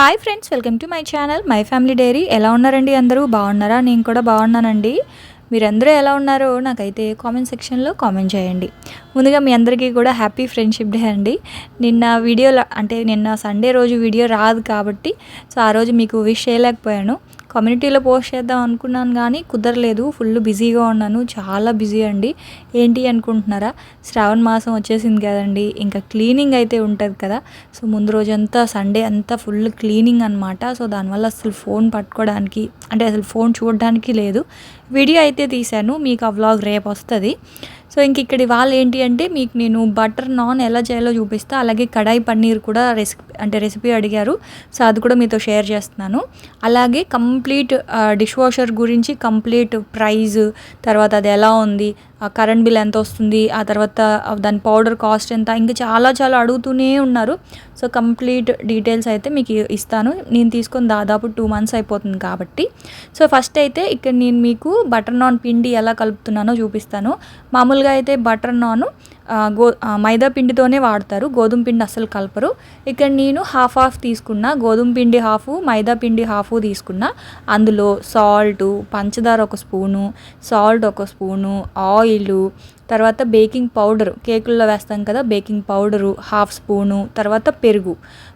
Hi friends welcome to my channel my family diary. ఎలా ఉన్నారండి అందరూ? బాగున్నారా? నేను కూడా బాగున్నానండి. మీరందరూ ఎలా ఉన్నారో నాకైతే కామెంట్ సెక్షన్లో కామెంట్ చేయండి. ముందుగా మీ అందరికీ కూడా హ్యాపీ ఫ్రెండ్షిప్ డే అండి. నిన్న వీడియోలో అంటే నిన్న సండే రోజు వీడియో రాదు కాబట్టి సో ఆ రోజు మీకు విష్ చేయలేకపోయాను. కమ్యూనిటీలో పోస్ట్ చేద్దాం అనుకున్నాను కానీ కుదరలేదు. ఫుల్ బిజీగా ఉన్నాను. చాలా బిజీ అండి. ఏంటి అనుకుంటున్నారా? శ్రావణ మాసం వచ్చేసింది కదండి. ఇంకా క్లీనింగ్ అయితే ఉంటుంది కదా. సో ముందు రోజంతా సండే అంతా ఫుల్ క్లీనింగ్ అనమాట సో దానివల్ల అసలు ఫోన్ పట్టుకోవడానికి అంటే అసలు ఫోన్ చూడడానికి లేదు. వీడియో అయితే తీశాను. మీకు ఆ వ్లాగ్ రేపు వస్తుంది. సో ఇంక ఇక్కడ వాళ్ళు ఏంటి అంటే మీకు నేను బటర్ నాన్ ఎలా చేయాలో చూపిస్తా. అలాగే కడాయి పన్నీర్ కూడా రెసిపీ అంటే రెసిపీ అడిగారు. సో అది కూడా మీతో షేర్ చేస్తున్నాను. అలాగే కంప్లీట్ డిష్ వాషర్ గురించి కంప్లీట్ ప్రైజ్ తర్వాత అది ఎలా ఉంది కరెంట్ బిల్ ఎంత వస్తుంది ఆ తర్వాత దాని పౌడర్ కాస్ట్ ఎంత ఇంకా చాలా చాలా అడుగుతూనే ఉన్నారు. సో కంప్లీట్ డీటెయిల్స్ అయితే మీకు ఇస్తాను. నేను తీసుకొని దాదాపు టూ మంత్స్ అయిపోతుంది కాబట్టి. సో ఫస్ట్ అయితే ఇక్కడ నేను మీకు బటర్ నాన్ పిండి ఎలా కలుపుతున్నానో చూపిస్తాను. మామూలుగా అయితే బటర్ నాన్ గో మైదా పిండితోనే వాడతారు. గోధుమ పిండి అస్సలు కలపరు. ఇక్కడ నేను హాఫ్ హాఫ్ తీసుకున్నా. గోధుమ పిండి హాఫ్ మైదా పిండి హాఫ్ తీసుకున్నా. అందులో సాల్ట్ పంచదార ఒక స్పూను సాల్ట్ ఒక స్పూను ఆయిల్ తర్వాత బేకింగ్ పౌడర్. కేకుల్లో వేస్తాం కదా బేకింగ్ పౌడరు హాఫ్ స్పూను తర్వాత పెరుగు.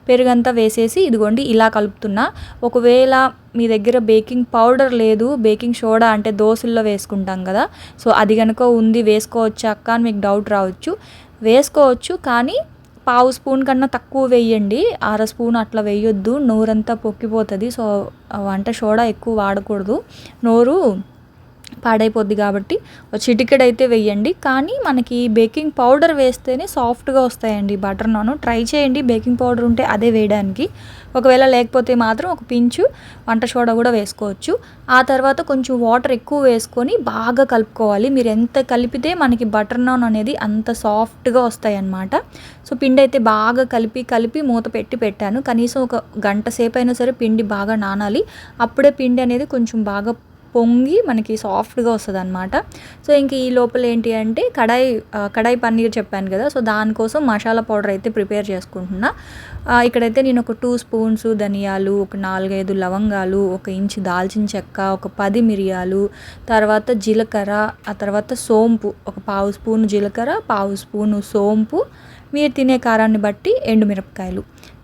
పెరుగు అంతా వేసేసి ఇదిగోండి ఇలా కలుపుతున్నా. ఒకవేళ మీ దగ్గర బేకింగ్ పౌడర్ లేదు బేకింగ్ సోడా అంటే దోశల్లో వేసుకుంటాం కదా సో అది కనుక ఉంది వేసుకోవచ్చా అక్క అని మీకు డౌట్ రావచ్చు. వేసుకోవచ్చు కానీ పావు స్పూన్ కన్నా తక్కువ వేయండి. అర స్పూన్ అట్లా వేయొద్దు నోరంతా పొక్కిపోతుంది సో వంట సోడా ఎక్కువ వాడకూడదు. నోరు పాడైపోద్ది కాబట్టి ఒక అయితే వేయండి. కానీ మనకి బేకింగ్ పౌడర్ వేస్తేనే సాఫ్ట్గా వస్తాయండి బటర్ నాన్. ట్రై చేయండి బేకింగ్ పౌడర్ ఉంటే అదే వేయడానికి. ఒకవేళ లేకపోతే మాత్రం ఒక పించు వంట సోడా కూడా వేసుకోవచ్చు. ఆ తర్వాత కొంచెం వాటర్ ఎక్కువ వేసుకొని బాగా కలుపుకోవాలి. మీరు ఎంత కలిపితే మనకి బటర్ నాన్ అనేది అంత సాఫ్ట్గా వస్తాయి అన్నమాట సో పిండి అయితే బాగా కలిపి కలిపి మూత పెట్టి పెట్టాను. కనీసం ఒక గంట సేపు అయినా సరే పిండి బాగా నానాలి. అప్పుడే పిండి అనేది కొంచెం బాగా పొంగి మనకి సాఫ్ట్గా వస్తుంది అనమాట సో ఇంక ఈ లోపల ఏంటి అంటే కడాయి కడాయి పన్నీర్ చెప్పాను కదా సో దానికోసం మసాలా పౌడర్ అయితే ప్రిపేర్ చేసుకుంటున్నా. ఇక్కడైతే నేను ఒక టూ స్పూన్స్ ధనియాలు ఒక నాలుగైదు లవంగాలు ఒక ఇంచు దాల్చిన చెక్క ఒక పది మిరియాలు తర్వాత జీలకర్ర ఆ తర్వాత సోంపు ఒక పావు స్పూను జీలకర్ర పావు స్పూను సోంపు. మీరు తినే కారాన్ని బట్టి ఎండుమిరపకాయలు.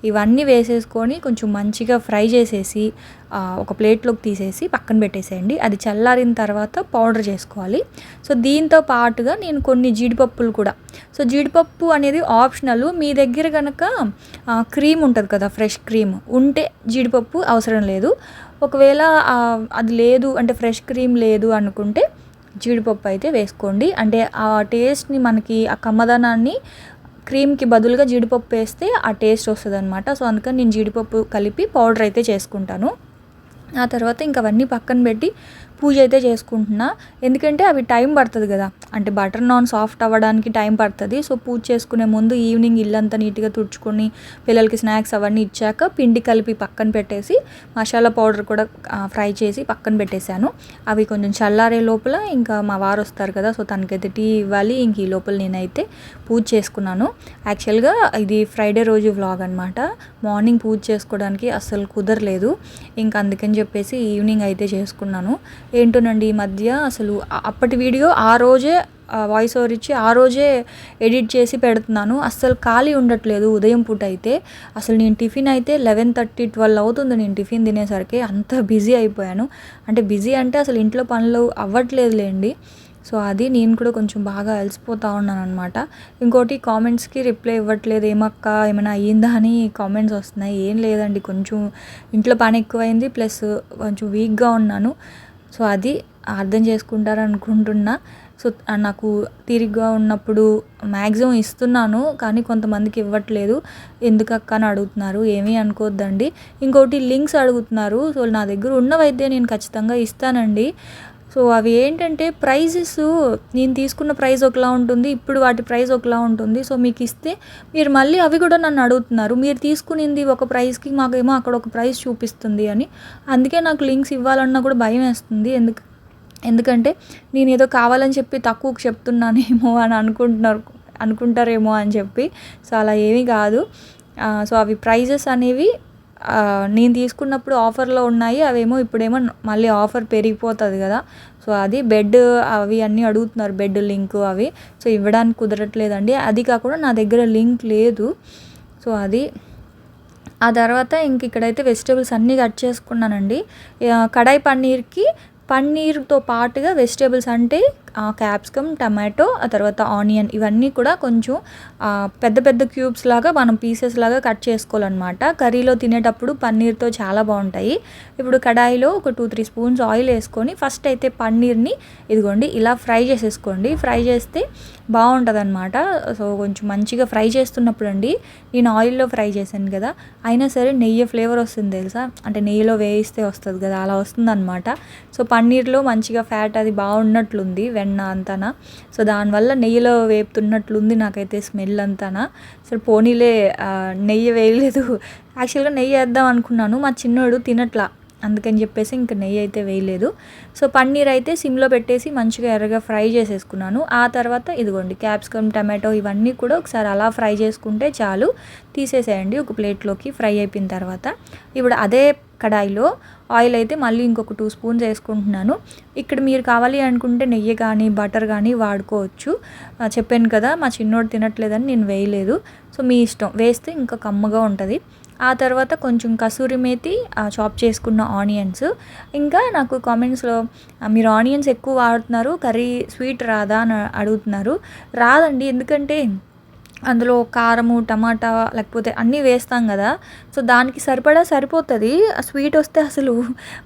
ఇవన్నీ వేసేసుకొని కొంచెం మంచిగా ఫ్రై చేసేసి ఒక ప్లేట్లోకి తీసేసి పక్కన పెట్టేసేయండి. అది చల్లారిన తర్వాత పౌడర్ చేసుకోవాలి. సో దీంతో పాటుగా నేను కొన్ని జీడిపప్పులు కూడా. సో జీడిపప్పు అనేది ఆప్షనల్. మీ దగ్గర కనుక క్రీమ్ ఉంటుంది కదా ఫ్రెష్ క్రీమ్ ఉంటే జీడిపప్పు అవసరం లేదు. ఒకవేళ అది లేదు అంటే ఫ్రెష్ క్రీమ్ లేదు అనుకుంటే జీడిపప్పు అయితే వేసుకోండి. అంటే ఆ టేస్ట్ని మనకి ఆ కమ్మదనాన్ని క్రీమ్కి బదులుగా జీడిపప్పు వేస్తే ఆ టేస్ట్ వస్తుంది అనమాట సో అందుకని నేను జీడిపప్పు కలిపి పౌడర్ అయితే చేసుకుంటాను. ఆ తర్వాత ఇంక అవన్నీ పక్కన పెట్టి పూజ అయితే చేసుకుంటున్నా. ఎందుకంటే అవి టైం పడుతుంది కదా. అంటే బటర్ నాన్ సాఫ్ట్ అవ్వడానికి టైం పడుతుంది. సో పూజ చేసుకునే ముందు ఈవినింగ్ ఇల్లంతా నీట్గా తుడుచుకొని పిల్లలకి స్నాక్స్ అవన్నీ ఇచ్చాక పిండి కలిపి పక్కన పెట్టేసి మసాలా పౌడర్ కూడా ఫ్రై చేసి పక్కన పెట్టేశాను. అవి కొంచెం చల్లారే లోపల ఇంకా మా వారు వస్తారు కదా. సో తనకైతే టీ ఇవ్వాలి. ఇంక ఈ లోపల నేనైతే పూజ చేసుకున్నాను. యాక్చువల్గా ఇది ఫ్రైడే రోజు వ్లాగ్ అనమాట మార్నింగ్ పూజ చేసుకోవడానికి అస్సలు కుదరలేదు. ఇంకా అందుకని చెప్పేసి ఈవినింగ్ అయితే చేసుకున్నాను. ఏంటోనండి ఈ మధ్య అసలు అప్పటి వీడియో ఆ రోజే వాయిస్ ఓవర్ ఇచ్చి ఆ రోజే ఎడిట్ చేసి పెడుతున్నాను. అస్సలు ఖాళీ ఉండట్లేదు ఉదయం పూట అయితే. అసలు నేను టిఫిన్ అయితే లెవెన్ థర్టీ ట్వెల్వ్ అవుతుంది నేను టిఫిన్ తినేసరికి. అంత బిజీ అయిపోయాను. అంటే బిజీ అంటే అసలు ఇంట్లో పనులు అవ్వట్లేదులేండి. సో అది నేను కూడా కొంచెం బాగా అలసిపోతూ ఉన్నాను అనమాట ఇంకోటి కామెంట్స్కి రిప్లై ఇవ్వట్లేదు. ఏమక్క ఏమైనా అయ్యిందా అని కామెంట్స్ వస్తున్నాయి. ఏం లేదండి కొంచెం ఇంట్లో పని ఎక్కువైంది ప్లస్ కొంచెం వీక్గా ఉన్నాను. సో అది అర్థం చేసుకుంటారు అనుకుంటున్నా సో నాకు తీరిగ్గా ఉన్నప్పుడు మ్యాక్సిమం ఇస్తున్నాను కానీ కొంతమందికి ఇవ్వట్లేదు. ఎందుకక్క అని అడుగుతున్నారు. ఏమీ అనుకోవద్దండి ఇంకోటి లింక్స్ అడుగుతున్నారు. సో నా దగ్గర ఉన్నవైతే నేను ఖచ్చితంగా ఇస్తానండి. సో అవి ఏంటంటే ప్రైజెస్ నేను తీసుకున్న ప్రైస్ ఒకలా ఉంటుంది ఇప్పుడు వాటి ప్రైస్ ఒకలా ఉంటుంది. సో మీకు ఇస్తే మీరు మళ్ళీ అవి కూడా నన్ను అడుగుతున్నారు. మీరు తీసుకునింది ఒక ప్రైస్కి మాకేమో అక్కడ ఒక ప్రైస్ చూపిస్తుంది అని. అందుకే నాకు లింక్స్ ఇవ్వాలన్నా కూడా భయం వేస్తుంది. ఎందుకు ఎందుకంటే నేను ఏదో కావాలని చెప్పి తక్కువకు చెప్తున్నానేమో అని అనుకుంటున్నారు అనుకుంటారేమో అని చెప్పి. సో అలా ఏమీ కాదు. సో అవి ప్రైజెస్ అనేవి నేను తీసుకున్నప్పుడు ఆఫర్లో ఉన్నాయి అవేమో ఇప్పుడేమో మళ్ళీ ఆఫర్ పెరిగిపోతుంది కదా. సో అది బెడ్ అవి అన్నీ అడుగుతున్నారు బెడ్ లింక్ అవి. సో ఇవ్వడానికి కుదరట్లేదండి. అది కాకుండా నా దగ్గర లింక్ లేదు. సో అది. ఆ తర్వాత ఇంక ఇక్కడైతే వెజిటేబుల్స్ అన్నీ కట్ చేసుకున్నానండి. కడాయి పన్నీర్కి పన్నీర్తో పాటుగా వెజిటేబుల్స్ అంటే క్యాప్సికమ్ టమాటో ఆ తర్వాత ఆనియన్ ఇవన్నీ కూడా కొంచెం పెద్ద పెద్ద క్యూబ్స్ లాగా మనం పీసెస్ లాగా కట్ చేసుకోవాలన్నమాట. కర్రీలో తినేటప్పుడు పన్నీర్తో చాలా బాగుంటాయి. ఇప్పుడు కడాయిలో ఒక టూ త్రీ స్పూన్స్ ఆయిల్ వేసుకొని ఫస్ట్ అయితే పన్నీర్ని ఇదిగోండి ఇలా ఫ్రై చేసేసుకోండి. ఫ్రై చేస్తే బాగుంటుంది అనమాట సో కొంచెం మంచిగా ఫ్రై చేస్తున్నప్పుడు అండి నేను ఆయిల్లో ఫ్రై చేశాను కదా అయినా సరే నెయ్యి ఫ్లేవర్ వస్తుంది తెలుసా? అంటే నెయ్యిలో వేయిస్తే వస్తుంది కదా అలా వస్తుంది అనమాట సో పన్నీర్లో మంచిగా ఫ్యాట్ అది బాగున్నట్లుంది వెన్న అంతానా. సో దానివల్ల నెయ్యిలో వేపుతున్నట్లుంది నాకైతే స్మెల్ అంతానా. సరే పోనీలే నెయ్యి వేయలేదు. యాక్చువల్గా నెయ్యి వేద్దాం అనుకున్నాను మా చిన్నోడు తినట్లా. అందుకని చెప్పేసి ఇంక నెయ్యి అయితే వేయలేదు. సో పన్నీర్ అయితే సిమ్లో పెట్టేసి మంచిగా ఎర్రగా ఫ్రై చేసేసుకున్నాను. ఆ తర్వాత ఇదిగోండి క్యాప్సికమ్ టమాటో ఇవన్నీ కూడా ఒకసారి అలా ఫ్రై చేసుకుంటే చాలు. తీసేసేయండి ఒక ప్లేట్లోకి ఫ్రై అయిపోయిన తర్వాత. ఇప్పుడు అదే కడాయిలో ఆయిల్ అయితే మళ్ళీ ఇంకొక టూ స్పూన్స్ వేసుకుంటున్నాను. ఇక్కడ మీరు కావాలి అనుకుంటే నెయ్యి కానీ బటర్ కానీ వాడుకోవచ్చు. చెప్పాను కదా మా చిన్నోడు తినట్లేదని నేను వేయలేదు. సో మీ ఇష్టం. వేస్తే ఇంకా కమ్మగా ఉంటుంది. ఆ తర్వాత కొంచెం కసూరి మేతి చాప్ చేసుకున్న ఆనియన్స్. ఇంకా నాకు కామెంట్స్లో మీరు ఆనియన్స్ ఎక్కువ వాడుతున్నారు కర్రీ స్వీట్ రాదా? అని అడుగుతున్నారు. రాదండి ఎందుకంటే అందులో కారము టమాటా లేకపోతే అన్నీ వేస్తాం కదా. సో దానికి సరిపడా సరిపోతుంది. స్వీట్ వస్తే అసలు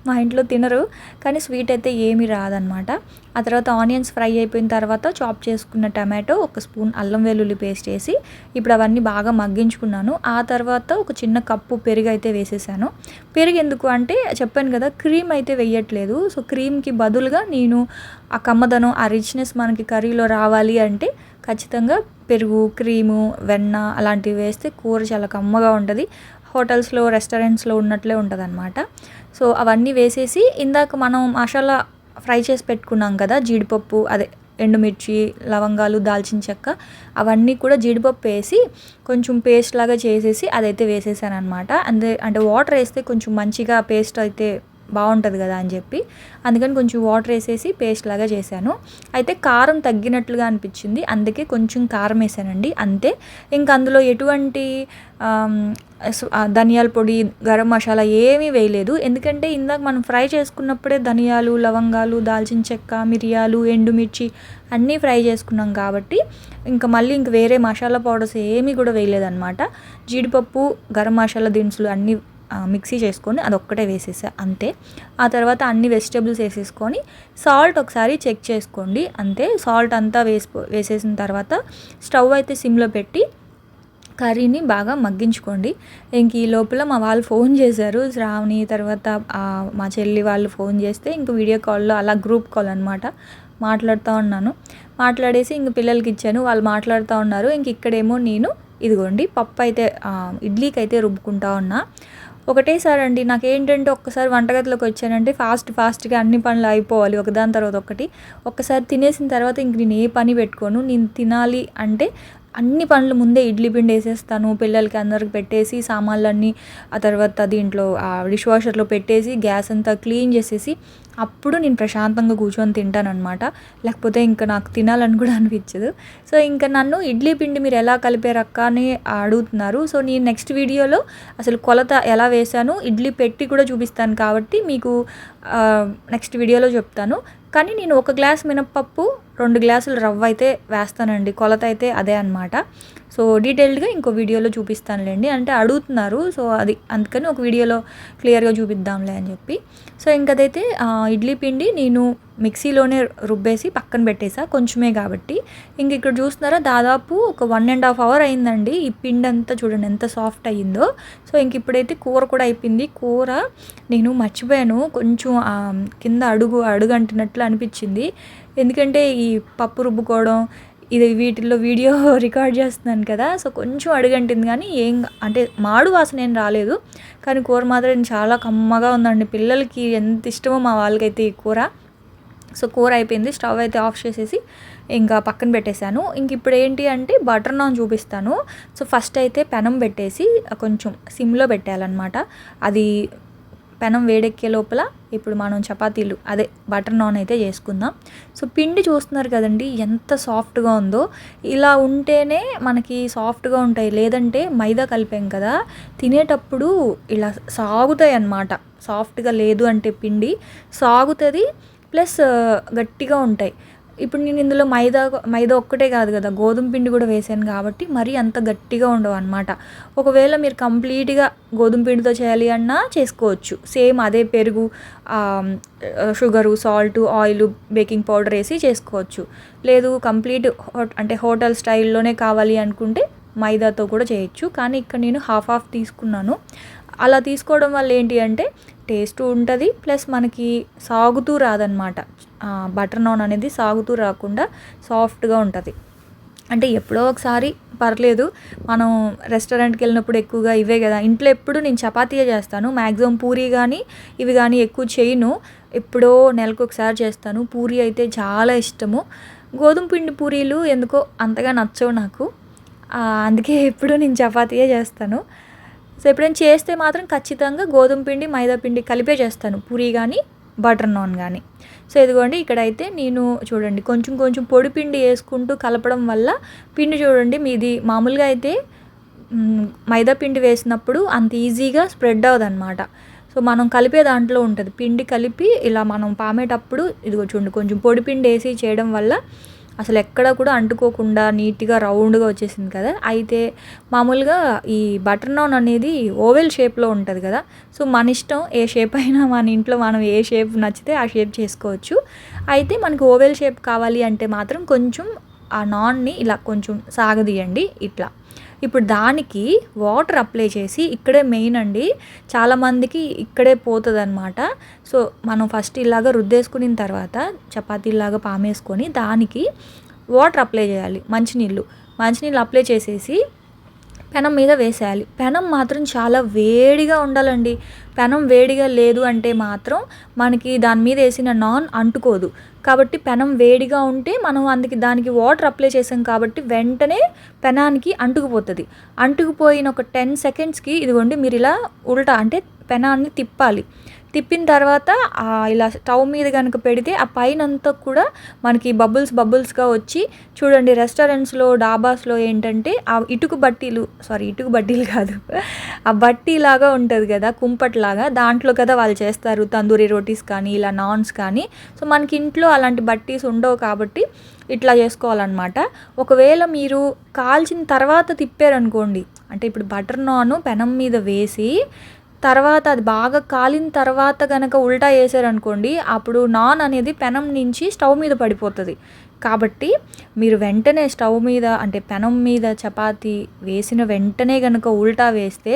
మా ఇంట్లో తినరు. కానీ స్వీట్ అయితే ఏమీ రాదనమాట ఆ తర్వాత ఆనియన్స్ ఫ్రై అయిపోయిన తర్వాత చాప్ చేసుకున్న టమాటో ఒక స్పూన్ అల్లం వెల్లుల్లి పేస్ట్ వేసి ఇప్పుడు అవన్నీ బాగా మగ్గించుకున్నాను. ఆ తర్వాత ఒక చిన్న కప్పు పెరుగు అయితే వేసేసాను. పెరుగు ఎందుకు అంటే చెప్పాను కదా క్రీమ్ అయితే వేయట్లేదు. సో క్రీమ్కి బదులుగా నేను ఆ కమ్మదనం ఆ రిచ్నెస్ మనకి కర్రీలో రావాలి అంటే ఖచ్చితంగా పెరుగు క్రీము వెన్న అలాంటివి వేస్తే కూర చాలా కమ్మగా ఉంటుంది. హోటల్స్లో రెస్టారెంట్స్లో ఉన్నట్లే ఉంటుంది అనమాట సో అవన్నీ వేసేసి ఇందాక మనం మసాలా ఫ్రై చేసి పెట్టుకున్నాం కదా జీడిపప్పు అదే ఎండుమిర్చి లవంగాలు దాల్చిన చెక్క అవన్నీ కూడా జీడిపప్పు వేసి కొంచెం పేస్ట్ లాగా చేసేసి అదైతే వేసేసాను అనమాట అందే అంటే వాటర్ వేస్తే కొంచెం మంచిగా పేస్ట్ అయితే బాగుంటుంది కదా అని చెప్పి. అందుకని కొంచెం వాటర్ వేసేసి పేస్ట్ లాగా చేశాను. అయితే కారం తగ్గినట్లుగా అనిపించింది. అందుకే కొంచెం కారం వేసానండి. అంతే. ఇంకా అందులో ఎటువంటి ధనియాల పొడి గరం మసాలా ఏమీ వేయలేదు. ఎందుకంటే ఇందాక మనం ఫ్రై చేసుకున్నప్పుడే ధనియాలు లవంగాలు దాల్చిన చెక్క మిరియాలు ఎండుమిర్చి అన్నీ ఫ్రై చేసుకున్నాం కాబట్టి ఇంకా మళ్ళీ ఇంక వేరే మసాలా పౌడర్స్ ఏమీ కూడా వేయలేదన్నమాట. జీడిపప్పు గరం మసాలా దినుసులు అన్నీ మిక్సీ చేసుకొని అదొక్కటే వేసేసా అంతే. ఆ తర్వాత అన్ని వెజిటేబుల్స్ వేసేసుకొని సాల్ట్ ఒకసారి చెక్ చేసుకోండి అంతే. సాల్ట్ అంతా వేసిపో వేసేసిన తర్వాత స్టవ్ అయితే సిమ్లో పెట్టి కర్రీని బాగా మగ్గించుకోండి. ఇంక ఈ లోపల మా వాళ్ళు ఫోన్ చేశారు శ్రావణి తర్వాత మా చెల్లి వాళ్ళు ఫోన్ చేస్తే ఇంక వీడియో కాల్లో అలా గ్రూప్ కాల్ అనమాట మాట్లాడుతూ ఉన్నాను. మాట్లాడేసి ఇంక పిల్లలకి ఇచ్చాను వాళ్ళు మాట్లాడుతూ ఉన్నారు. ఇంక ఇక్కడేమో నేను ఇదిగోండి పప్పు అయితే ఇడ్లీకి అయితే రుబ్బుకుంటా ఉన్నా. ఒకటేసారి అండి నాకు ఏంటంటే ఒక్కసారి వంటగదిలోకి వచ్చానంటే ఫాస్ట్ ఫాస్ట్గా అన్ని పనులు అయిపోవాలి ఒకదాని తర్వాత ఒకటి. ఒక్కసారి తినేసిన తర్వాత ఇంక నేను ఏ పని పెట్టుకోను నేను తినాలి అంటే అన్ని పనులు ముందే ఇడ్లీ పిండి వేసేస్తాను పిల్లలకి అందరికి పెట్టేసి సామాన్లన్నీ ఆ తర్వాత దీంట్లో ఆ డిష్ వాషర్లో పెట్టేసి గ్యాస్ అంతా క్లీన్ చేసేసి అప్పుడు నేను ప్రశాంతంగా కూర్చొని తింటానన్నమాట. లేకపోతే ఇంకా నాకు తినాలని కూడా అనిపించదు. సో ఇంకా నన్ను ఇడ్లీ పిండి మీరు ఎలా కలిపారు అక్క అని అడుగుతున్నారు. సో నేను నెక్స్ట్ వీడియోలో అసలు కొలత ఎలా వేశాను ఇడ్లీ పెట్టి కూడా చూపిస్తాను కాబట్టి మీకు నెక్స్ట్ వీడియోలో చెప్తాను. కానీ నేను ఒక గ్లాస్ మినప్పప్పు రెండు గ్లాసులు రవ్వ అయితే వేస్తానండి కొలత అయితే అదే అనమాట సో డీటెయిల్డ్గా ఇంకో వీడియోలో చూపిస్తానులేండి. అంటే అడుగుతున్నారు సో అది అందుకని ఒక వీడియోలో క్లియర్గా చూపిద్దాంలే అని చెప్పి. సో ఇంకదైతే ఇడ్లీ పిండి నేను మిక్సీలోనే రుబ్బేసి పక్కన పెట్టేసా కొంచెమే కాబట్టి. ఇంక ఇక్కడ చూస్తున్నారా దాదాపు ఒక వన్ అండ్ హాఫ్ అవర్ అయిందండి. ఈ పిండి అంతా చూడండి ఎంత సాఫ్ట్ అయ్యిందో. సో ఇంక ఇప్పుడైతే కూర కూడా అయిపోయింది. కూర నేను మర్చిపోయాను. కొంచెం కింద అడుగు అడుగు అంటున్నట్లు అనిపించింది. ఎందుకంటే ఈ పప్పు రుబ్బుకోవడం ఇది వీటిల్లో వీడియో రికార్డ్ చేస్తున్నాను కదా సో కొంచెం అడుగంటింది కానీ ఏం అంటే మాడు వాసన ఏం రాలేదు. కానీ కూర మాత్రం చాలా కమ్మగా ఉందండి. పిల్లలకి ఎంత ఇష్టమో మా వాళ్ళకైతే ఈ కూర. సో కూర అయిపోయింది స్టవ్ అయితే ఆఫ్ చేసేసి ఇంకా పక్కన పెట్టేశాను. ఇంక ఇప్పుడు ఏంటి అంటే బటర్ నాన్ చూపిస్తాను. సో ఫస్ట్ అయితే పెనం పెట్టేసి కొంచెం సిమ్లో పెట్టాలన్నమాట. అది పెనం వేడెక్కే లోపల ఇప్పుడు మనం చపాతీలు అదే బటర్ నాన్ అయితే చేసుకుందాం. సో పిండి చూస్తున్నారు కదండి ఎంత సాఫ్ట్గా ఉందో. ఇలా ఉంటేనే మనకి సాఫ్ట్గా ఉంటాయి. లేదంటే మైదా కలిపాం కదా తినేటప్పుడు ఇలా సాగుతాయి అన్నమాట సాఫ్ట్గా లేదు అంటే పిండి సాగుతుంది ప్లస్ గట్టిగా ఉంటాయి. ఇప్పుడు నేను ఇందులో మైదా మైదా ఒక్కటే కాదు కదా గోధుమ పిండి కూడా వేసాను కాబట్టి మరీ అంత గట్టిగా ఉండవు అనమాట ఒకవేళ మీరు కంప్లీట్గా గోధుమ పిండితో చేయాలి అన్నా చేసుకోవచ్చు. సేమ్ అదే పెరుగు sugar salt oil baking powder వేసి చేసుకోవచ్చు. లేదు కంప్లీట్ అంటే హోటల్ స్టైల్లోనే కావాలి అనుకుంటే మైదాతో కూడా చేయొచ్చు. కానీ ఇక్కడ నేను హాఫ్ హాఫ్ తీసుకున్నాను. అలా తీసుకోవడం వల్ల ఏంటి అంటే టేస్ట్ ఉంటుంది ప్లస్ మనకి సాగుతూ రాదనమాట బటర్ నాన్ అనేది సాగుతూ రాకుండా సాఫ్ట్గా ఉంటుంది. అంటే ఎప్పుడో ఒకసారి పర్లేదు మనం రెస్టారెంట్కి వెళ్ళినప్పుడు ఎక్కువగా ఇవే కదా. ఇంట్లో ఎప్పుడు నేను చపాతీయే చేస్తాను మ్యాక్సిమం పూరీ కానీ ఇవి కానీ ఎక్కువ చేయను. ఎప్పుడో నెలకు ఒకసారి చేస్తాను పూరీ అయితే చాలా ఇష్టము. గోధుమ పిండి పూరీలు ఎందుకో అంతగా నచ్చవు నాకు. అందుకే ఎప్పుడు నేను చపాతీయే చేస్తాను. సో ఎప్పుడైనా చేస్తే మాత్రం ఖచ్చితంగా గోధుమ పిండి మైదా పిండి కలిపే చేస్తాను. పూరి కానీ బటర్ నాన్ కానీ సో ఇదిగోండి ఇక్కడైతే నేను చూడండి కొంచెం కొంచెం పొడి పిండి వేసుకుంటూ కలపడం వల్ల పిండి చూడండి మీది మామూలుగా అయితే మైదా పిండి వేసినప్పుడు అంత ఈజీగా స్ప్రెడ్ అవ్వదన్నమాట సో మనం కలిపే దాంట్లో ఉంటుంది. పిండి కలిపి ఇలా మనం పామేటప్పుడు ఇదిగో చూడండి కొంచెం పొడి పిండి వేసి చేయడం వల్ల అసలు ఎక్కడ కూడా అంటుకోకుండా నీట్గా రౌండ్గా వచ్చేసింది కదా. అయితే మామూలుగా ఈ బటర్ నాన్ అనేది ఓవెల్ షేప్లో ఉంటుంది కదా. సో మన ఇష్టం ఏ షేప్ అయినా మన ఇంట్లో మనం ఏ షేప్ నచ్చితే ఆ షేప్ చేసుకోవచ్చు. అయితే మనకు ఓవెల్ షేప్ కావాలి అంటే మాత్రం కొంచెం ఆ నాన్ని ఇలా కొంచెం సాగదీయండి. ఇట్లా. ఇప్పుడు దానికి వాటర్ అప్లై చేసి ఇక్కడే మెయిన్ అండి. చాలామందికి ఇక్కడే పోతుంది అనమాట సో మనం ఫస్ట్ ఇలాగ రుద్దేసుకున్న తర్వాత చపాతీలాగా పామేసుకొని దానికి వాటర్ అప్లై చేయాలి. మంచినీళ్ళు. మంచినీళ్ళు అప్లై చేసేసి పెనం మీద వేసేయాలి. పెనం మాత్రం చాలా వేడిగా ఉండాలండి. పెనం వేడిగా లేదు అంటే మాత్రం మనకి దాని మీద వేసిన నాన్ అంటుకోదు. కాబట్టి పెనం వేడిగా ఉంటే మనం అందుకే దానికి వాటర్ అప్లై చేసాం కాబట్టి వెంటనే పెనానికి అంటుకుపోతుంది. అంటుకుపోయిన ఒక టెన్ సెకండ్స్కి ఇదిగోండి మీరు ఇలా ఉల్టా అంటే పెనాన్ని తిప్పాలి. తిప్పిన తర్వాత ఇలా స్టవ్ మీద కనుక పెడితే ఆ పైన అంతా కూడా మనకి బబుల్స్ బబుల్స్గా వచ్చి చూడండి రెస్టారెంట్స్లో డాబాస్లో ఏంటంటే ఆ ఇటుకు బట్టీలు సారీ ఇటుకు బట్టీలు కాదు ఆ బట్టీ లాగా ఉంటుంది కదా కుంపట్లాగా. దాంట్లో కదా వాళ్ళు చేస్తారు తందూరి రోటీస్ కానీ ఇలా నాన్స్ కానీ. సో మనకి ఇంట్లో అలాంటి బట్టీస్ ఉండవు కాబట్టి ఇట్లా చేసుకోవాలన్నమాట. ఒకవేళ మీరు కాల్చిన తర్వాత తిప్పారనుకోండి అంటే ఇప్పుడు బటర్ నాన్ పెనం మీద వేసి తర్వాత అది బాగా కాలిన తర్వాత కనుక ఉల్టా వేసారనుకోండి అప్పుడు నాన్ అనేది పెనం నుంచి స్టవ్ మీద పడిపోతుంది. కాబట్టి మీరు వెంటనే స్టవ్ మీద అంటే పెనం మీద చపాతి వేసిన వెంటనే కనుక ఉల్టా వేస్తే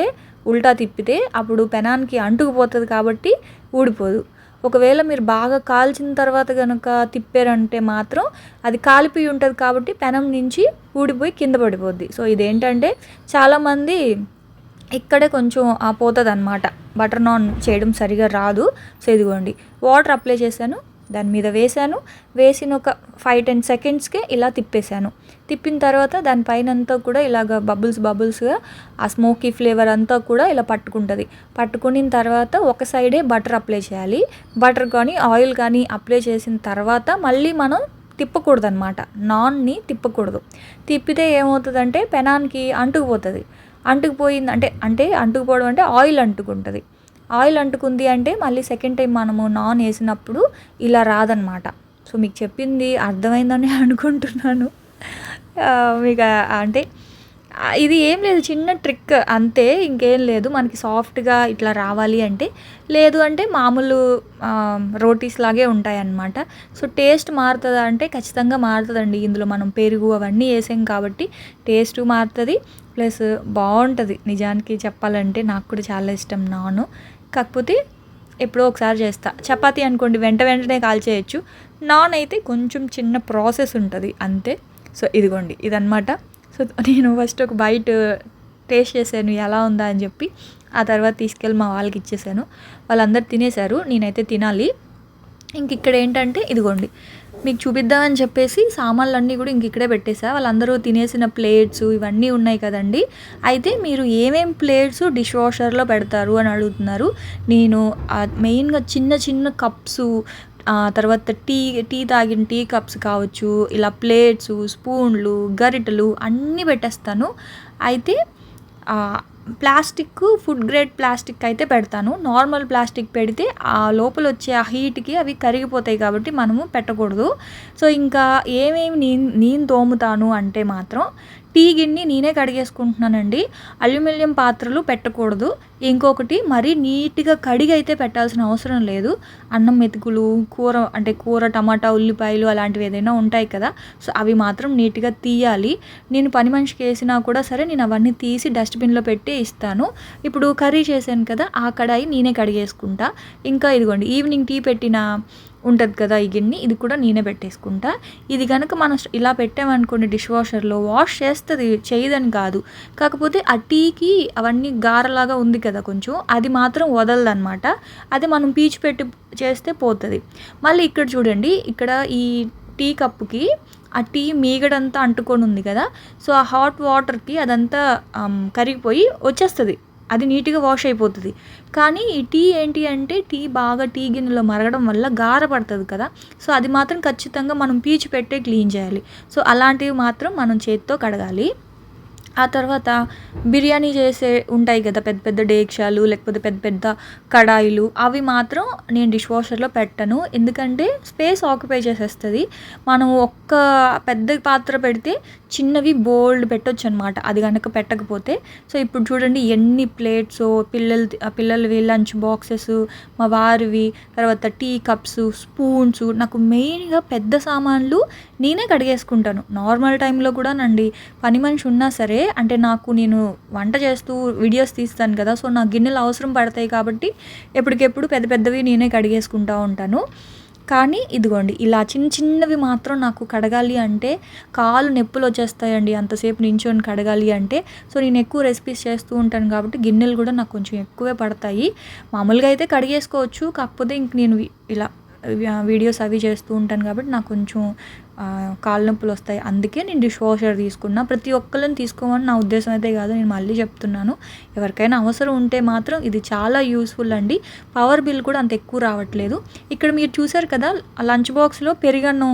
ఉల్టా తిప్పితే అప్పుడు పెనానికి అంటుకుపోతుంది కాబట్టి ఊడిపోదు. ఒకవేళ మీరు బాగా కాల్చిన తర్వాత కనుక తిప్పారంటే మాత్రం అది కాలిపోయి ఉంటుంది కాబట్టి పెనం నుంచి ఊడిపోయి కింద పడిపోద్ది. సో ఇదేంటంటే చాలామంది ఇక్కడే కొంచెం పోతుంది అనమాట బటర్ నాన్ చేయడం సరిగా రాదు. సో ఇదిగోండి వాటర్ అప్లై చేశాను దాని మీద వేసాను వేసిన ఒక ఫైవ్ టెన్ సెకండ్స్కే ఇలా తిప్పేశాను. తిప్పిన తర్వాత దానిపైన అంతా కూడా ఇలాగ బబుల్స్ బబుల్స్గా ఆ స్మోకీ ఫ్లేవర్ అంతా కూడా ఇలా పట్టుకుంటుంది. పట్టుకున్న తర్వాత ఒక సైడే బటర్ అప్లై చేయాలి. బటర్ కానీ ఆయిల్ కానీ అప్లై చేసిన తర్వాత మళ్ళీ మనం తిప్పకూడదు అనమాట నాన్ని తిప్పకూడదు. తిప్పితే ఏమవుతుందంటే పెనాన్కి అంటుకుపోతుంది. అంటుకుపోయింది. అంటే అంటే అంటుకుపోవడం అంటే ఆయిల్ అంటుకుంటుంది. ఆయిల్ అంటుకుంది అంటే మళ్ళీ సెకండ్ టైం మనము నాన్ వేసినప్పుడు ఇలా రాదనమాట. సో మీకు చెప్పింది అర్థమైందని అనుకుంటున్నాను. మీకు అంటే ఇది ఏం లేదు చిన్న ట్రిక్ అంతే ఇంకేం లేదు. మనకి సాఫ్ట్గా ఇట్లా రావాలి అంటే లేదు అంటే మామూలు రోటీస్ లాగే ఉంటాయి అన్నమాట సో టేస్ట్ మారుతుందా అంటే ఖచ్చితంగా మారుతుందండి. ఇందులో మనం పెరుగు అవన్నీ వేసాం కాబట్టి టేస్ట్ మారుతుంది ప్లస్ బాగుంటుంది. నిజానికి చెప్పాలంటే నాకు కూడా చాలా ఇష్టం నాను. కాకపోతే ఎప్పుడో ఒకసారి చేస్తా. చపాతీ అనుకోండి వెంట వెంటనే కాల్చేయచ్చు. నాన్ అయితే కొంచెం చిన్న ప్రాసెస్ ఉంటుంది అంతే. సో ఇదిగోండి ఇదనమాట సో నేను ఫస్ట్ ఒక బయట టేస్ట్ చేశాను ఎలా ఉందా అని చెప్పి. ఆ తర్వాత తీసుకెళ్ళి మా వాళ్ళకి ఇచ్చేసాను. వాళ్ళందరూ తినేశారు నేనైతే తినాలి. ఇంక ఇక్కడ ఏంటంటే ఇదిగోండి మీకు చూపిద్దామని చెప్పేసి సామాన్లన్నీ కూడా ఇంక ఇక్కడే పెట్టేసా. వాళ్ళందరూ తినేసిన ప్లేట్స్ ఇవన్నీ ఉన్నాయి కదండి. అయితే మీరు ఏమేం ప్లేట్స్ డిష్ వాషర్లో పెడతారు అని అడుగుతున్నారు. నేను మెయిన్గా చిన్న చిన్న కప్స్ తర్వాత టీ టీ తాగిన టీ కప్స్ కావచ్చు ఇలా ప్లేట్స్ స్పూన్లు గరిటెలు అన్నీ పెట్టేస్తాను. అయితే ప్లాస్టిక్ ఫుడ్ గ్రేడ్ ప్లాస్టిక్ అయితే పెడతాను. నార్మల్ ప్లాస్టిక్ పెడితే ఆ లోపల వచ్చే ఆ హీట్కి అవి కరిగిపోతాయి కాబట్టి మనము పెట్టకూడదు. సో ఇంకా ఏమేమి నేను నేను తోముతాను అంటే మాత్రం టీ గిన్నె నేనే కడిగేసుకుంటున్నానండి. అల్యూమినియం పాత్రలు పెట్టకూడదు. ఇంకొకటి మరీ నీట్గా కడిగి అయితే పెట్టాల్సిన అవసరం లేదు. అన్నం మెతుకులు కూర అంటే కూర టమాటా ఉల్లిపాయలు అలాంటివి ఏదైనా ఉంటాయి కదా. సో అవి మాత్రం నీట్గా తీయాలి. నేను పని మనిషికి వేసినా కూడా సరే నేను అవన్నీ తీసి డస్ట్బిన్లో పెట్టి ఇస్తాను. ఇప్పుడు కర్రీ చేశాను కదా ఆ కడాయి నేనే కడిగేసుకుంటా. ఇంకా ఇదిగోండి ఈవినింగ్ టీ పెట్టిన ఉంటుంది కదా ఈ గిన్నె ఇది కూడా నేనే పెట్టేసుకుంటా. ఇది కనుక మనం ఇలా పెట్టామనుకోండి డిష్ వాషర్లో వాష్ చేస్తుంది చేయదని కాదు. కాకపోతే ఆ టీకి అవన్నీ గారలాగా ఉంది కదా కొంచెం అది మాత్రం వదలదనమాట. అది మనం పీచు పెట్టి చేస్తే పోతుంది. మళ్ళీ ఇక్కడ చూడండి ఇక్కడ ఈ టీ కప్పుకి ఆ టీ మీగడంతా అంటుకొని ఉంది కదా. సో ఆ హాట్ వాటర్కి అదంతా కరిగిపోయి వచ్చేస్తుంది. అది నీట్గా వాష్ అయిపోతుంది. కానీ ఈ టీ ఏంటి అంటే టీ బాగా టీ గిన్నెలో మరగడం వల్ల గార పడుతుంది కదా. సో అది మాత్రం ఖచ్చితంగా మనం పీచు పెట్టే క్లీన్ చేయాలి. సో అలాంటివి మాత్రం మనం చేతితో కడగాలి. ఆ తర్వాత బిర్యానీ చేసే ఉంటాయి కదా పెద్ద పెద్ద డేక్షాలు లేకపోతే పెద్ద పెద్ద కడాయిలు అవి మాత్రం నేను డిష్ వాషర్లో పెట్టను. ఎందుకంటే స్పేస్ ఆక్యుపై చేసేస్తుంది. మనం ఒక్క పెద్ద పాత్ర పెడితే చిన్నవి బోల్డ్ పెట్టొచ్చు అనమాట అది కనుక పెట్టకపోతే. సో ఇప్పుడు చూడండి ఎన్ని ప్లేట్స్ పిల్లలు పిల్లలవి లంచ్ బాక్సెస్ మా వారివి తర్వాత టీ కప్స్ స్పూన్స్ నాకు మెయిన్గా పెద్ద సామాన్లు నేనే కడిగేసుకుంటాను. నార్మల్ టైంలో కూడా నండి పని మనిషి ఉన్నా సరే అంటే నాకు నేను వంట చేస్తూ వీడియోస్ తీస్తాను కదా సో నాకు గిన్నెలు అవసరం పడతాయి కాబట్టి ఎప్పటికెప్పుడు పెద్ద పెద్దవి నేనే కడిగేసుకుంటూ ఉంటాను. కానీ ఇదిగోండి ఇలా చిన్న చిన్నవి మాత్రం నాకు కడగాలి అంటే కాలు నొప్పులు వచ్చేస్తాయండి అంతసేపు నించొని కడగాలి అంటే. సో నేను ఎక్కువ రెసిపీస్ చేస్తూ ఉంటాను కాబట్టి గిన్నెలు కూడా నాకు కొంచెం ఎక్కువే పడతాయి. మామూలుగా అయితే కడిగేసుకోవచ్చు కాకపోతే ఇంక నేను ఇలా వీడియోస్ అవి చేస్తూ ఉంటాను కాబట్టి నాకు కొంచెం కాళ్ళ నొప్పులు వస్తాయి. అందుకే నేను డిష్ వాషర్ తీసుకున్నా. ప్రతి ఒక్కరిని తీసుకోమని నా ఉద్దేశం అయితే కాదు. నేను మళ్ళీ చెప్తున్నాను. ఎవరికైనా అవసరం ఉంటే మాత్రం ఇది చాలా యూస్ఫుల్ అండి. పవర్ బిల్ కూడా అంత ఎక్కువ రావట్లేదు. ఇక్కడ మీరు చూసారు కదా లంచ్ బాక్స్లో పెరుగన్నం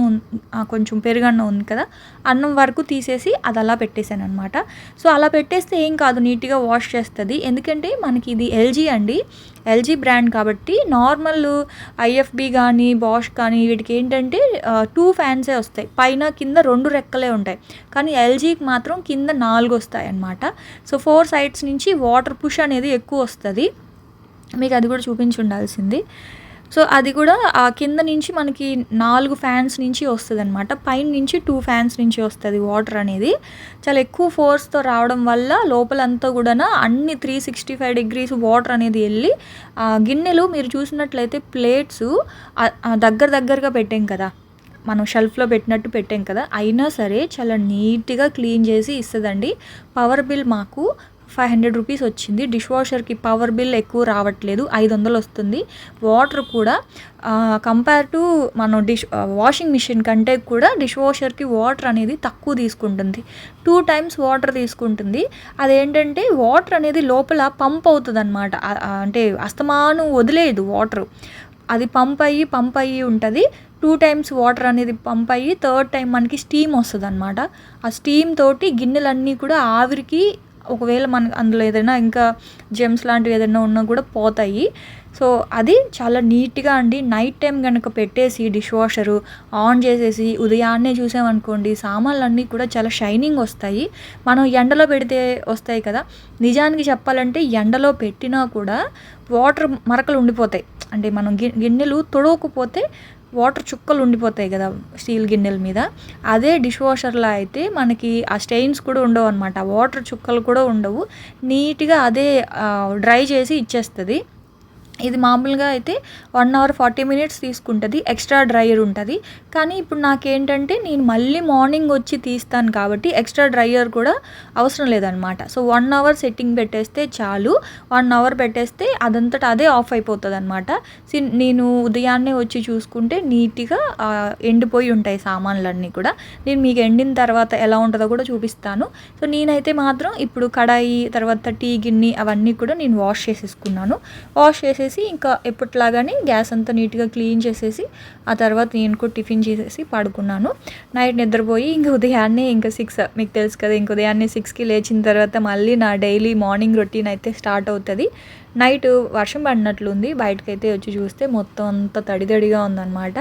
కొంచెం పెరుగన్నం ఉంది కదా అన్నం వరకు తీసేసి అది అలా పెట్టేశాను అనమాట సో అలా పెట్టేస్తే ఏం కాదు నీట్గా వాష్ చేస్తుంది. ఎందుకంటే మనకి ఇది ఎల్జీ అండి. ఎల్జీ బ్రాండ్ కాబట్టి నార్మల్ ఐఎఫ్బి కానీ బాష్ కానీ వీటికి ఏంటంటే టూ ఫ్యాన్సే వస్తాయి. వస్తాయి. పైన కింద రెండు రెక్కలే ఉంటాయి. కానీ ఎల్జీకి మాత్రం కింద నాలుగు వస్తాయి అన్నమాట. సో ఫోర్ సైడ్స్ నుంచి వాటర్ పుష్ అనేది ఎక్కువ వస్తుంది. మీకు అది కూడా చూపించి ఉండాల్సింది. సో అది కూడా ఆ కింద నుంచి మనకి నాలుగు ఫ్యాన్స్ నుంచి వస్తుంది అనమాట పైన నుంచి టూ ఫ్యాన్స్ నుంచి వస్తుంది వాటర్ అనేది. చాలా ఎక్కువ ఫోర్స్తో రావడం వల్ల లోపలంతా కూడా అన్ని three sixty five degrees water అనేది వెళ్ళి ఆ గిన్నెలు మీరు చూసినట్లయితే ప్లేట్స్ దగ్గర దగ్గరగా పెట్టాం కదా. మనం షెల్ఫ్లో పెట్టినట్టు పెట్టాం కదా అయినా సరే చాలా నీట్గా క్లీన్ చేసి ఇస్తుందండి. పవర్ బిల్ మాకు ఫైవ్ హండ్రెడ్ రూపీస్ వచ్చింది. డిష్ వాషర్కి పవర్ బిల్ ఎక్కువ రావట్లేదు ఐదు వందలు వస్తుంది. వాటర్ కూడా కంపేర్ టు మనం డిష్ వాషింగ్ మిషన్ కంటే కూడా డిష్ వాషర్కి వాటర్ అనేది తక్కువ తీసుకుంటుంది. టూ టైమ్స్ వాటర్ తీసుకుంటుంది. అదేంటంటే వాటర్ అనేది లోపల పంప్ అవుతుంది అనమాట అంటే అస్తమానం వదిలేదు వాటర్ అది పంప్ అయ్యి పంప్ అయ్యి ఉంటుంది. టూ టైమ్స్ వాటర్ అనేది పంప్ అయ్యి థర్డ్ టైం మనకి స్టీమ్ వస్తుంది అనమాట ఆ స్టీమ్ తోటి గిన్నెలన్నీ కూడా ఆవిరికి ఒకవేళ మన అందులో ఏదైనా ఇంకా జెమ్స్ లాంటివి ఏదైనా ఉన్నా కూడా పోతాయి. సో అది చాలా నీట్గా అండి. నైట్ టైం కనుక పెట్టేసి డిష్ వాషరు ఆన్ చేసేసి ఉదయాన్నే చూసామనుకోండి సామాన్లు అన్నీ కూడా చాలా షైనింగ్ వస్తాయి. మనం ఎండలో పెడితే వస్తాయి కదా. నిజానికి చెప్పాలంటే ఎండలో పెట్టినా కూడా వాటర్ మరకలు ఉండిపోతాయి. అంటే మనం గిన్నెలు తొడవకపోతే వాటర్ చుక్కలు ఉండిపోతాయి కదా స్టీల్ గిన్నెల మీద. అదే డిష్ వాషర్లో అయితే మనకి ఆ స్టెయిన్స్ కూడా ఉండవు అనమాట వాటర్ చుక్కలు కూడా ఉండవు. నీట్గా అదే డ్రై చేసి ఇచ్చేస్తుంది. ఇది మామూలుగా అయితే వన్ అవర్ ఫార్టీ మినిట్స్ తీసుకుంటుంది. ఎక్స్ట్రా డ్రైయర్ ఉంటుంది. కానీ ఇప్పుడు నాకేంటంటే నేను మళ్ళీ మార్నింగ్ వచ్చి తీస్తాను కాబట్టి ఎక్స్ట్రా డ్రైయర్ కూడా అవసరం లేదనమాట. సో వన్ అవర్ సెట్టింగ్ పెట్టేస్తే చాలు. వన్ అవర్ పెట్టేస్తే అదంతటా అదే ఆఫ్ అయిపోతుంది అనమాట నేను ఉదయాన్నే వచ్చి చూసుకుంటే నీట్గా ఎండిపోయి ఉంటాయి సామాన్లన్నీ కూడా. నేను మీకు ఎండిన తర్వాత ఎలా ఉంటుందో కూడా చూపిస్తాను. సో నేనైతే మాత్రం ఇప్పుడు కడాయి తర్వాత టీ గిన్నె అవన్నీ కూడా నేను వాష్ చేసేసుకున్నాను. వాష్ చేసే చేసేసి ఇంకా ఎప్పటిలాగానే గ్యాస్ అంతా నీట్గా క్లీన్ చేసేసి ఆ తర్వాత నేను కూడా టిఫిన్ చేసేసి పడుకున్నాను. నైట్ నిద్రపోయి ఇంక ఉదయాన్నే ఇంకా సిక్స్ మీకు తెలుసు కదా ఇంక ఉదయాన్నే సిక్స్కి లేచిన తర్వాత మళ్ళీ నా డైలీ మార్నింగ్ రొటీన్ అయితే స్టార్ట్ అవుతుంది. నైట్ వర్షం పడినట్లుంది బయటకైతే వచ్చి చూస్తే మొత్తం అంతా తడి తడిగా ఉందన్నమాట.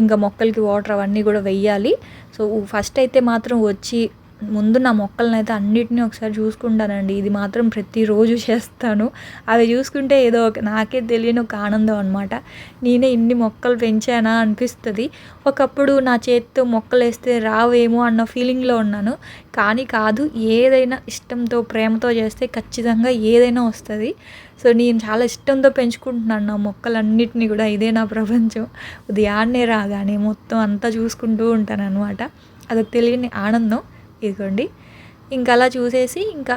ఇంకా మొక్కలకి వాటర్ అవన్నీ కూడా వెయ్యాలి. సో ఫస్ట్ అయితే మాత్రం వచ్చి ముందు నా మొక్కలను అయితే అన్నిటినీ ఒకసారి చూసుకుంటానండి. ఇది మాత్రం ప్రతిరోజు చేస్తాను. అవి చూసుకుంటే ఏదో ఒక నాకే తెలియని ఒక ఆనందం అనమాట నేనే ఇన్ని మొక్కలు పెంచానా అనిపిస్తుంది. ఒకప్పుడు నా చేతితో మొక్కలు వేస్తే రావేమో అన్న ఫీలింగ్లో ఉన్నాను. కానీ కాదు ఏదైనా ఇష్టంతో ప్రేమతో చేస్తే ఖచ్చితంగా ఏదైనా వస్తుంది. సో నేను చాలా ఇష్టంతో పెంచుకుంటున్నాను నా మొక్కలన్నిటిని కూడా. ఇదే నా ప్రపంచం. ఉదయాన్నే రాగానే మొత్తం అంతా చూసుకుంటూ ఉంటాను అనమాట అదొక తెలియని ఆనందం. ఇదిగోండి. ఇంకా అలా చూసేసి ఇంకా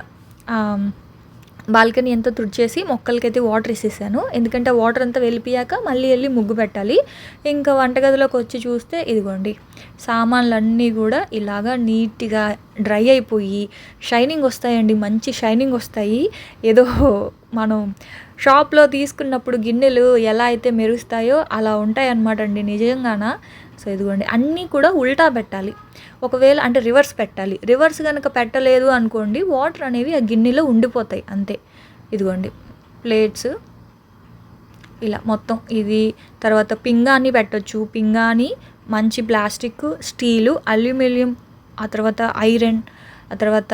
బాల్కనీ అంతా తుడిచేసి మొక్కలకైతే వాటర్ వేసేసాను. ఎందుకంటే వాటర్ అంతా వెళ్ళిపోయాక మళ్ళీ వెళ్ళి ముగ్గు పెట్టాలి. ఇంకా వంటగదిలోకి వచ్చి చూస్తే ఇదిగోండి సామాన్లన్నీ కూడా ఇలాగా నీట్గా డ్రై అయిపోయి షైనింగ్ వస్తాయండి మంచి షైనింగ్ వస్తాయి. ఏదో మనం షాప్లో తీసుకున్నప్పుడు గిన్నెలు ఎలా అయితే మెరుస్తాయో అలా ఉంటాయి అండి నిజంగానా? సో ఇదిగోండి అన్నీ కూడా ఉల్టా పెట్టాలి. ఒకవేళ అంటే రివర్స్ పెట్టాలి. రివర్స్ కనుక పెట్టలేదు అనుకోండి వాటర్ అనేవి ఆ గిన్నెలో ఉండిపోతాయి అంతే. ఇదిగోండి ప్లేట్స్ ఇలా మొత్తం ఇది తర్వాత పింగాని పెట్టొచ్చు. పింగాని మంచి ప్లాస్టిక్ స్టీలు అల్యూమినియం ఆ తర్వాత ఐరన్ ఆ తర్వాత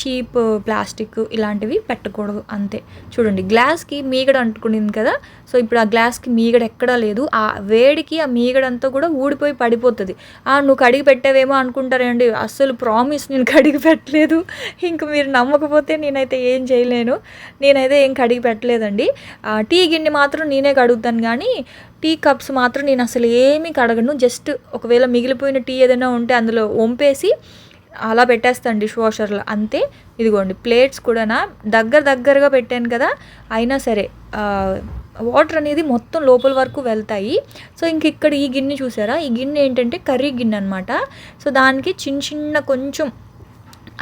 చీప్ ప్లాస్టిక్ ఇలాంటివి పెట్టకూడదు అంతే. చూడండి గ్లాస్కి మీగడ అంటుకునింది కదా సో ఇప్పుడు ఆ గ్లాస్కి మీగడ ఎక్కడా లేదు. ఆ వేడికి ఆ మీగడంతా కూడా ఊడిపోయి పడిపోతుంది. ఆ నువ్వు కడిగి పెట్టావేమో అనుకుంటారండి అస్సలు ప్రామిస్ నేను కడిగి పెట్టలేదు. ఇంక మీరు నమ్మకపోతే నేనైతే ఏం చేయలేను. నేనైతే ఏం కడిగి పెట్టలేదండి. ఆ, టీ గిన్నె మాత్రం నేనే కడుగుతాను కానీ టీ కప్స్ మాత్రం నేను అసలు ఏమీ కడగను. జస్ట్ ఒకవేళ మిగిలిపోయిన టీ ఏదైనా ఉంటే అందులో వంపేసి అలా పెట్టేస్తాను డిష్ వాషర్లో అంతే ఇదిగోండి ప్లేట్స్ కూడా దగ్గర దగ్గరగా పెట్టాను కదా అయినా సరే వాటర్ అనేది మొత్తం లోపల వరకు వెళ్తాయి. సో ఇంక ఇక్కడ ఈ గిన్నె చూసారా? ఈ గిన్నె ఏంటంటే కర్రీ గిన్నె అనమాట సో దానికి చిన్న చిన్న కొంచెం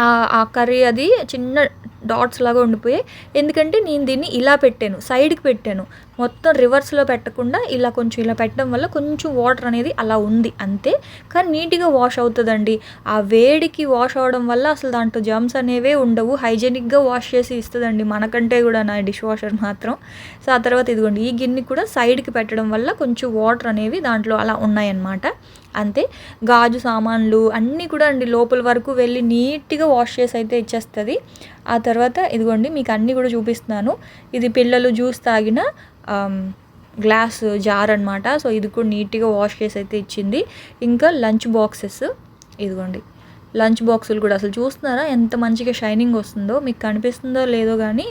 ఆ- ఆ కర్రీ అది చిన్న డాట్స్ లాగా ఉండిపోయాయి. ఎందుకంటే నేను దీన్ని ఇలా పెట్టాను సైడ్కి పెట్టాను. మొత్తం రివర్స్లో పెట్టకుండా ఇలా కొంచెం ఇలా పెట్టడం వల్ల కొంచెం వాటర్ అనేది అలా ఉంది అంతే. కానీ నీట్గా వాష్ అవుతుందండి. ఆ వేడికి వాష్ అవడం వల్ల అసలు దాంట్లో జమ్స్ అనేవే ఉండవు. హైజెనిక్గా వాష్ చేసి ఇస్తుందండి మనకంటే కూడా నా డిష్ వాషర్ మాత్రం. సో ఆ తర్వాత ఇదిగోండి ఈ గిన్నె కూడా సైడ్కి పెట్టడం వల్ల కొంచెం వాటర్ అనేవి దాంట్లో అలా ఉన్నాయన్నమాట. అంతే గాజు సామాన్లు అన్నీ కూడా అండి లోపల వరకు వెళ్ళి నీట్గా వాష్ చేసి అయితే ఇచ్చేస్తుంది. ఆ తర్వాత ఇదిగోండి మీకు అన్నీ కూడా చూపిస్తున్నాను. ఇది పిల్లలు జ్యూస్ తాగిన గ్లాస్ జార్ అనమాట సో ఇది కూడా నీట్గా వాష్ చేసి అయితే ఇచ్చింది. ఇంకా లంచ్ బాక్సెస్ ఇదిగోండి. లంచ్ బాక్సులు కూడా అసలు చూస్తున్నారా? ఎంత మంచిగా షైనింగ్ వస్తుందో మీకు కనిపిస్తుందో లేదో కానీ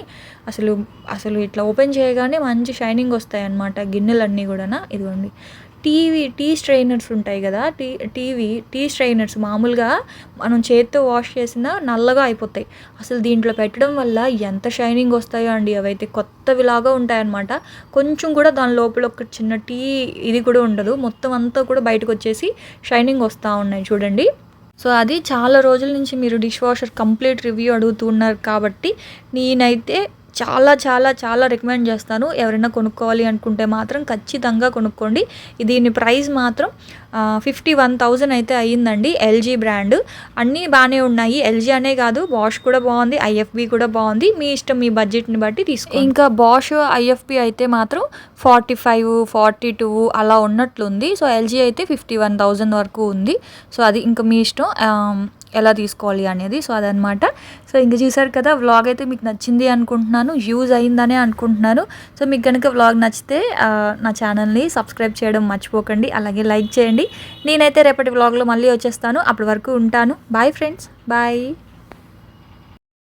అసలు అసలు ఇట్లా ఓపెన్ చేయగానే మంచి షైనింగ్ వస్తాయి అన్నమాట గిన్నెలన్నీ కూడా ఇదిగోండి. టీవీ టీ స్ట్రైనర్స్ ఉంటాయి కదా టీ టీవీ టీ స్ట్రైనర్స్ మామూలుగా మనం చేత్తో వాష్ చేసినా నల్లగా అయిపోతాయి. అసలు దీంట్లో పెట్టడం వల్ల ఎంత షైనింగ్ వస్తాయో అండి అవైతే కొత్తవిలాగా ఉంటాయన్నమాట. కొంచెం కూడా దాని లోపల ఒక చిన్న టీ ఇది కూడా ఉండదు. మొత్తం అంతా కూడా బయటకు వచ్చేసి షైనింగ్ వస్తూ ఉన్నాయి చూడండి. సో అది చాలా రోజుల నుంచి మీరు డిష్ వాషర్ కంప్లీట్ రివ్యూ అడుగుతున్నారు కాబట్టి నేనైతే చాలా చాలా చాలా రికమెండ్ చేస్తాను. ఎవరైనా కొనుక్కోవాలి అనుకుంటే మాత్రం ఖచ్చితంగా కొనుక్కోండి. దీని ప్రైస్ మాత్రం ఫిఫ్టీ వన్ థౌజండ్ అయితే అయ్యిందండి ఎల్జీ బ్రాండ్. అన్నీ బాగానే ఉన్నాయి. ఎల్జీ అనే కాదు బాష్ కూడా బాగుంది ఐఎఫ్బి కూడా బాగుంది. మీ ఇష్టం మీ బడ్జెట్ని బట్టి తీసుకో ఇంకా బాష్ ఐఎఫ్బి అయితే మాత్రం ఫార్టీ ఫైవ్ ఫార్టీ టూ అలా ఉన్నట్లుంది. సో ఎల్జీ అయితే ఫిఫ్టీ వన్ థౌజండ్ వరకు ఉంది. సో అది ఇంకా మీ ఇష్టం. ఎలా తీసుకోవాలి అనేది. సో అదనమాట సో ఇంక చూసారు కదా వ్లాగ్ అయితే మీకు నచ్చింది అనుకుంటున్నాను యూజ్ అయిందనే అనుకుంటున్నాను. సో మీకు కనుక వ్లాగ్ నచ్చితే నా ఛానల్ని సబ్స్క్రైబ్ చేయడం మర్చిపోకండి. అలాగే లైక్ చేయండి. నేనైతే రేపటి వ్లాగ్లో మళ్ళీ వచ్చేస్తాను. అప్పటి వరకు ఉంటాను. Bye friends bye